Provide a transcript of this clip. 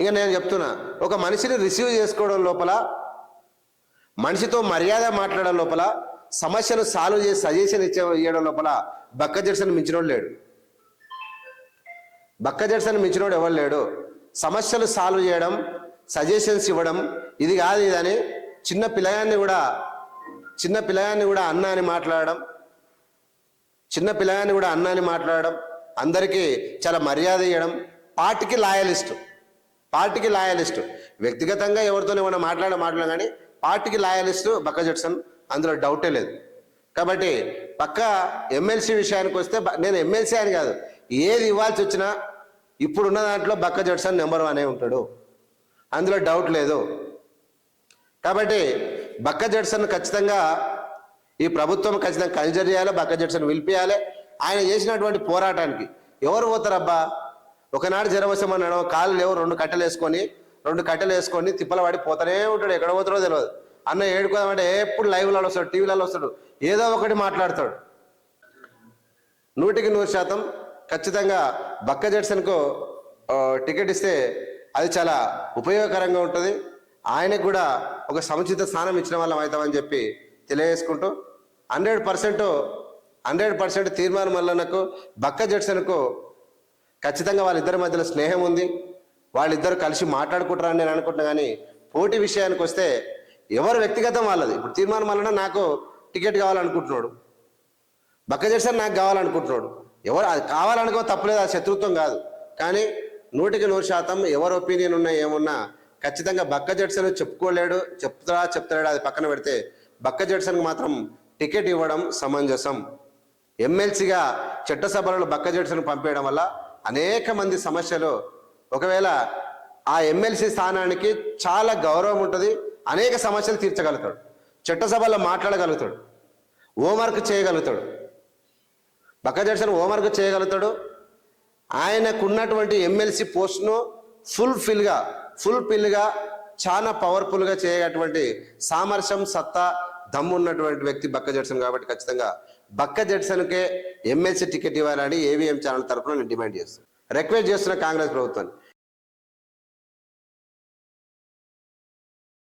ఇంకా నేను చెప్తున్నా ఒక మనిషిని రిసీవ్ చేసుకోవడం లోపల మనిషితో మర్యాద మాట్లాడడం లోపల సమస్యను సాల్వ్ చేసి సజెషన్ ఇచ్చే ఇవ్వడం లోపల బక్క జడ్సన్ మించినోడు లేడు. బక్క జడ్సన్ మించినోడు ఎవరు లేడు? సమస్యలు సాల్వ్ చేయడం సజెషన్స్ ఇవ్వడం ఇది కాదు ఇదని చిన్న పిల్లగాన్ని కూడా చిన్న పిల్లగాన్ని కూడా అన్న అని మాట్లాడడం చిన్న పిల్లగాన్ని కూడా అన్న అని మాట్లాడడం అందరికీ చాలా మర్యాద ఇవ్వడం పార్టీకి లాయలిస్టు. పార్టీకి లాయలిస్టు. వ్యక్తిగతంగా ఎవరితోనే ఏమైనా మాట్లాడ మాట్లాడం కానీ పార్టీకి లాయలిస్టు బక్క జడ్సన్ అందులో డౌటే లేదు. కాబట్టి పక్క ఎమ్మెల్సీ విషయానికి వస్తే నేను ఎమ్మెల్సీ అని కాదు. ఏది ఇవ్వాల్సి వచ్చినా ఇప్పుడున్న దాంట్లో బక్క జడ్సన్ నెంబర్ వన్ ఉంటాడు. అందులో డౌట్ లేదు. కాబట్టి బక్క జడ్సన్ ఖచ్చితంగా ఈ ప్రభుత్వం ఖచ్చితంగా కన్సిడర్ చేయాలి బక్క జడ్సన్ పిలిపియాలి ఆయన చేసినటువంటి పోరాటానికి ఎవరు పోతారబ్బా? ఒకనాడు జ్వరం వస్తామన్నాడు కాళ్ళు లేవు రెండు కట్టెలు వేసుకొని రెండు కట్టెలు వేసుకొని తిప్పల పడి పోతానే ఉంటాడు ఎక్కడ పోతాడో తెలియదు అన్న ఏడుకోదామంటే ఎప్పుడు లైవ్లలో వస్తాడు టీవీలలో వస్తాడు ఏదో ఒకటి మాట్లాడతాడు. నూటికి నూరు శాతం ఖచ్చితంగా బక్క జడ్సన్కు టికెట్ ఇస్తే అది చాలా ఉపయోగకరంగా ఉంటుంది. ఆయనకు కూడా ఒక సముచిత స్థానం ఇచ్చిన వాళ్ళం అవుతామని చెప్పి తెలియజేసుకుంటూ హండ్రెడ్ పర్సెంట్ హండ్రెడ్ పర్సెంట్ తీర్మానం వల్ల నాకు బక్క జడ్సన్కు ఖచ్చితంగా వాళ్ళిద్దరి మధ్యలో స్నేహం ఉంది. వాళ్ళిద్దరు కలిసి మాట్లాడుకుంటారని నేను అనుకుంటున్నా కానీ పోటీ విషయానికి వస్తే ఎవరు వ్యక్తిగతం వాళ్ళది. ఇప్పుడు తీర్మానం వలన నాకు టికెట్ కావాలనుకుంటున్నాడు. బక్క జడ్సన్ నాకు కావాలనుకుంటున్నాడు. ఎవరు అది కావాలనుకో తప్పలేదు అది శత్రుత్వం కాదు. కానీ నూటికి నూరు శాతం ఎవరు ఒపీనియన్ ఉన్నా ఏమున్నా ఖచ్చితంగా బక్క జడ్సన్ చెప్పుకోలేడు చెప్తాడా చెప్తాడా అది పక్కన పెడితే బక్క జడ్సన్కి మాత్రం టికెట్ ఇవ్వడం సమంజసం. ఎమ్మెల్సీగా చట్టసభలలో బక్క జడ్సన్ పంపేయడం వల్ల అనేక మంది సమస్యలు. ఒకవేళ ఆ ఎమ్మెల్సీ స్థానానికి చాలా గౌరవం ఉంటుంది అనేక సమస్యలు తీర్చగలుగుతాడు. చట్టసభలో మాట్లాడగలుగుతాడు. హోంవర్క్ చేయగలుగుతాడు. బక్కజర్సన్ హోంవర్క్ చేయగలుగుతాడు. ఆయనకున్నటువంటి ఎమ్మెల్సీ పోస్ట్ను ఫుల్ఫిల్గా ఫుల్ఫిల్గా చాలా పవర్ఫుల్గా చేయటువంటి సామర్థ్యం సత్తా దమ్ము ఉన్నటువంటి వ్యక్తి బక్క జడ్సన్ కాబట్టి ఖచ్చితంగా బక్క జడ్సన్కే ఎమ్మెల్సీ టికెట్ ఇవ్వాలని ఏవిఎం ఛానల్ తరఫున నేను డిమాండ్ చేస్తాను రిక్వెస్ట్ చేస్తున్న కాంగ్రెస్ ప్రభుత్వాన్ని.